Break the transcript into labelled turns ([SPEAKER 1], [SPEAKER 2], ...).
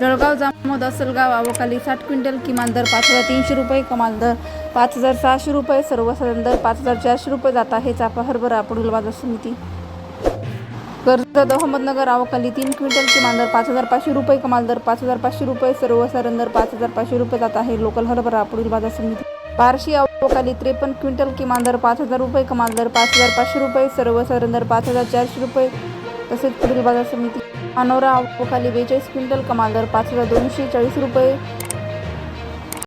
[SPEAKER 1] जळगाव जामोद असलगाव अवकाली साठ क्विंटल किमान दर पाच हजार तीनशे रुपये कमाल दर पाच हजार सहाशे रुपये सर्वसाधारण दर पाच हजार चारशे रुपये जात आहे. चापा हरभरा पुढील बाजार समिती. कर्जत अहमदनगर अवकाली तीन क्विंटल किमान दर पाच हजार पाचशे रुपये कमाल दर पाच हजार पाचशे रुपये सर्वसाधारण दर पाच हजार पाचशे रुपये जात आहे. लोकल हरभरा पुढील बाजार समिती. बारशी अवकाली त्रेपन्न क्विंटल किमान दर पाच हजार रुपये कमाल दर पाच हजार पाचशे रुपये सर्वसाधारण दर पाच हजार चारशे रुपये तसेच पुढील बाजार समिती. अनोरा अवकाली बेचाळीस क्विंटल कमाल दर पाच हजार दोनशे चाळीस रुपये.